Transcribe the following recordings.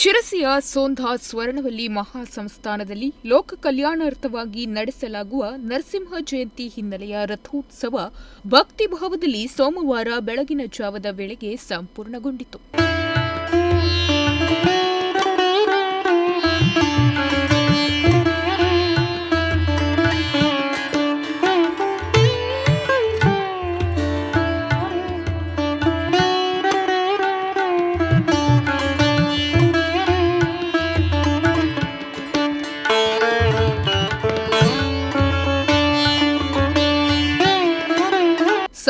ಶಿರಸಿಯ ಸೋಂಧಾ ಸ್ವರ್ಣವಲ್ಲಿ ಮಹಾಸಂಸ್ಥಾನದಲ್ಲಿ ಲೋಕ ಕಲ್ಯಾಣಾರ್ಥವಾಗಿ ನಡೆಸಲಾಗುವ ನರಸಿಂಹ ಜಯಂತಿ ಹಿನ್ನೆಲೆಯ ರಥೋತ್ಸವ ಭಕ್ತಿಭಾವದಲ್ಲಿ ಸೋಮವಾರ ಬೆಳಗಿನ ಜಾವದ ವೇಳೆಗೆ ಸಂಪೂರ್ಣಗೊಂಡಿತು.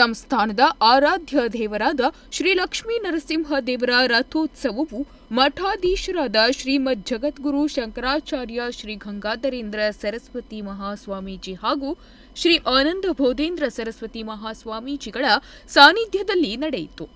ಸಂಸ್ಥಾನದ ಆರಾಧ್ಯ ದೇವರಾದ ಶ್ರೀ ಲಕ್ಷ್ಮೀ ನರಸಿಂಹ ದೇವರ ರಥೋತ್ಸವವು ಮಠಾಧೀಶರಾದ ಶ್ರೀಮದ್ ಜಗದ್ಗುರು ಶಂಕರಾಚಾರ್ಯ ಶ್ರೀ ಗಂಗಾಧರೇಂದ್ರ ಸರಸ್ವತಿ ಮಹಾಸ್ವಾಮೀಜಿ ಹಾಗೂ ಶ್ರೀ ಆನಂದ ಬೋಧೇಂದ್ರ ಸರಸ್ವತಿ ಮಹಾಸ್ವಾಮೀಜಿಗಳ ಸಾನ್ನಿಧ್ಯದಲ್ಲಿ ನಡೆಯಿತು.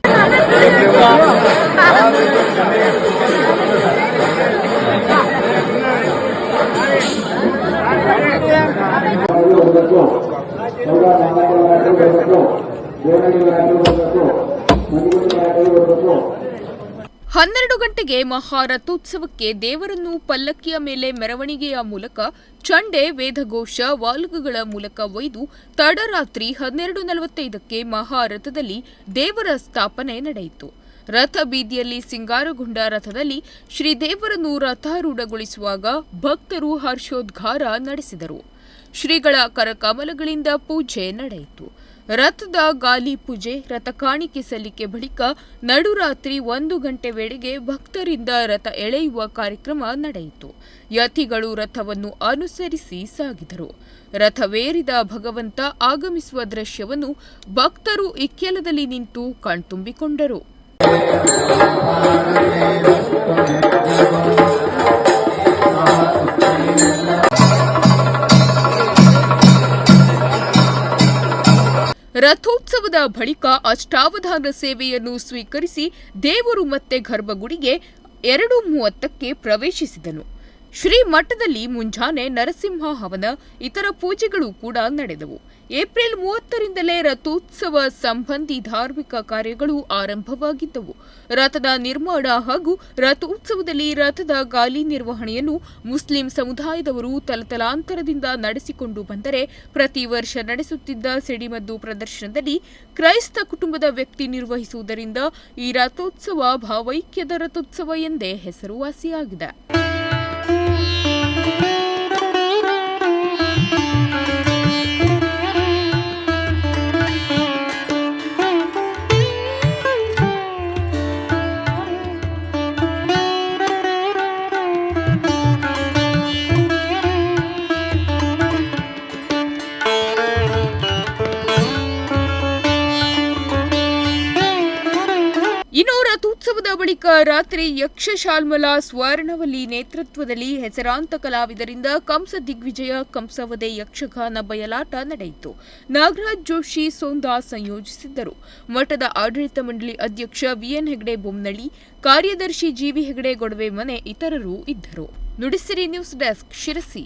ಹನ್ನೆರಡು ಗಂಟೆಗೆ ಮಹಾರಥೋತ್ಸವಕ್ಕೆ ದೇವರನ್ನು ಪಲ್ಲಕ್ಕಿಯ ಮೇಲೆ ಮೆರವಣಿಗೆಯ ಮೂಲಕ ಚಂಡೆ, ವೇದಘೋಷ, ವಾಲ್ಗುಗಳ ಮೂಲಕ ಒಯ್ದು ತಡರಾತ್ರಿ ಹನ್ನೆರಡು ನಲವತ್ತೈದಕ್ಕೆ ಮಹಾರಥದಲ್ಲಿ ದೇವರ ಸ್ಥಾಪನೆ ನಡೆಯಿತು. ರಥ ಬೀದಿಯಲ್ಲಿ ಸಿಂಗಾರಗೊಂಡ ರಥದಲ್ಲಿ ಶ್ರೀದೇವರನ್ನು ರಥಾರೂಢಗೊಳಿಸುವಾಗ ಭಕ್ತರು ಹರ್ಷೋದ್ಗಾರ ನಡೆಸಿದರು. ಶ್ರೀಗಳ ಕರಕಮಲಗಳಿಂದ ಪೂಜೆ ನಡೆಯಿತು. ರಥದ ಗಾಲಿ ಪೂಜೆ, ರಥ ಕಾಣಿಕೆ ಸಲ್ಲಿಕೆ ಬಳಿಕ ನಡುರಾತ್ರಿ ಒಂದು ಗಂಟೆ ವೇಳೆಗೆ ಭಕ್ತರಿಂದ ರಥ ಎಳೆಯುವ ಕಾರ್ಯಕ್ರಮ ನಡೆಯಿತು. ಯತಿಗಳು ರಥವನ್ನು ಅನುಸರಿಸಿ ಸಾಗಿದರು. ರಥವೇರಿದ ಭಗವಂತ ಆಗಮಿಸುವ ದೃಶ್ಯವನ್ನು ಭಕ್ತರು ಇಕ್ಕೆಲದಲ್ಲಿ ನಿಂತು ಕಣ್ತುಂಬಿಕೊಂಡರು. ರಥೋತ್ಸವದ ಬಳಿಕ ಅಷ್ಟಾವಧಾನ ಸೇವೆಯನ್ನು ಸ್ವೀಕರಿಸಿ ದೇವರು ಮತ್ತೆ ಗರ್ಭಗುಡಿಗೆ ಎರಡು ಮೂವತ್ತಕ್ಕೆ ಪ್ರವೇಶಿಸಿದನು. ಶ್ರೀ ಮಠದಲ್ಲಿ ಮುಂಜಾನೆ ನರಸಿಂಹ ಹವನ, ಇತರ ಪೂಜೆಗಳು ಕೂಡ ನಡೆದವು. ಏಪ್ರಿಲ್ ಮೂವತ್ತರಿಂದಲೇ ರಥೋತ್ಸವ ಸಂಬಂಧಿ ಧಾರ್ಮಿಕ ಕಾರ್ಯಗಳು ಆರಂಭವಾಗಿದ್ದವು. ರಥದ ನಿರ್ಮಾಣ ಹಾಗೂ ರಥೋತ್ಸವದಲ್ಲಿ ರಥದ ಗಾಲಿ ನಿರ್ವಹಣೆಯನ್ನು ಮುಸ್ಲಿಂ ಸಮುದಾಯದವರು ತಲತಲಾಂತರದಿಂದ ನಡೆಸಿಕೊಂಡು ಬಂದರೆ, ಪ್ರತಿ ವರ್ಷ ನಡೆಸುತ್ತಿದ್ದ ಸಿಡಿಮದ್ದು ಪ್ರದರ್ಶನದಲ್ಲಿ ಕ್ರೈಸ್ತ ಕುಟುಂಬದ ವ್ಯಕ್ತಿ ನಿರ್ವಹಿಸುವುದರಿಂದ ಈ ರಥೋತ್ಸವ ಭಾವೈಕ್ಯದ ರಥೋತ್ಸವ ಎಂದೇ ಹೆಸರುವಾಸಿಯಾಗಿದೆ. ಬಳಿಕ ರಾತ್ರಿ ಯಕ್ಷ ಶಾಲ್ಮಲಾ ಸ್ವರ್ಣವಲ್ಲಿ ನೇತೃತ್ವದಲ್ಲಿ ಹೆಸರಾಂತ ಕಲಾವಿದರಿಂದ ಕಂಸ ದಿಗ್ವಿಜಯ ಕಂಸವದೆ ಯಕ್ಷಗಾನ ಬಯಲಾಟ ನಡೆಯಿತು. ನಾಗರಾಜ್ ಜೋಶಿ ಸೋಂದಾ ಸಂಯೋಜಿಸಿದ್ದರು. ಮಠದ ಆಡಳಿತ ಮಂಡಳಿ ಅಧ್ಯಕ್ಷ ವಿಎನ್ ಹೆಗಡೆ ಬೊಮ್ಮನಳ್ಳಿ ಕಾರ್ಯದರ್ಶಿ ಜಿವಿ ಹೆಗಡೆ ಗೊಡವೆ ಮನೆ ಇತರರು ಇದ್ದರು. Nudisiri news desk Sirsi.